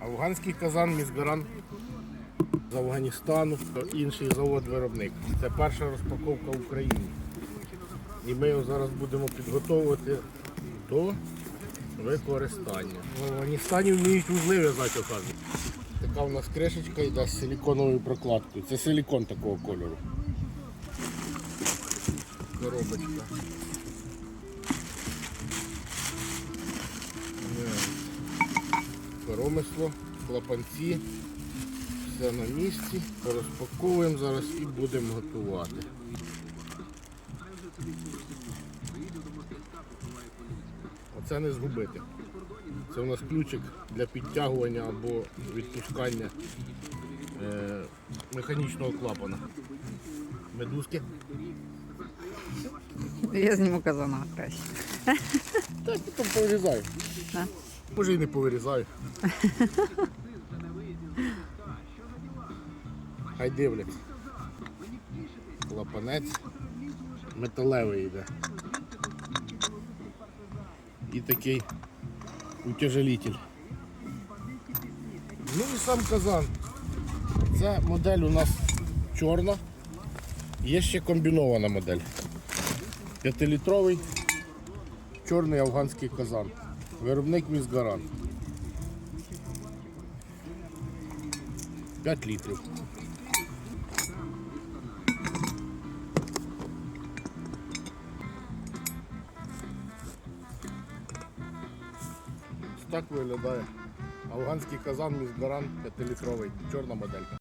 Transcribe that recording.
Афганський казан Мізгаран з Афганістану, інший завод-виробник. Це перша розпаковка в Україні. І ми його зараз будемо підготовувати до використання. В Афганістані вміють вузли в'язати, оказується. Така у нас кришечка йде з силіконовою прокладкою. Це силікон такого кольору. Коробочка. Коромисло, клапанці. Все на місці. Розпаковуємо зараз і будемо готувати. Оце не згубити. Це у нас ключик для підтягування або відпускання е, механічного клапана. Медузки. Я зніму казана краще. Так, потім повирізаю. Може і не повирізаю. Хай дивляться. Клапанець. Металевий йде. І такий утяжелитель. Ну і сам казан. Це модель у нас чорна. Є ще комбінована модель. П'ятилітровий чорний афганський казан. Виробник Мізгаран. 5 літрів. Так виглядає афганський казан Мізгаран 5-літровий. Чорна моделька.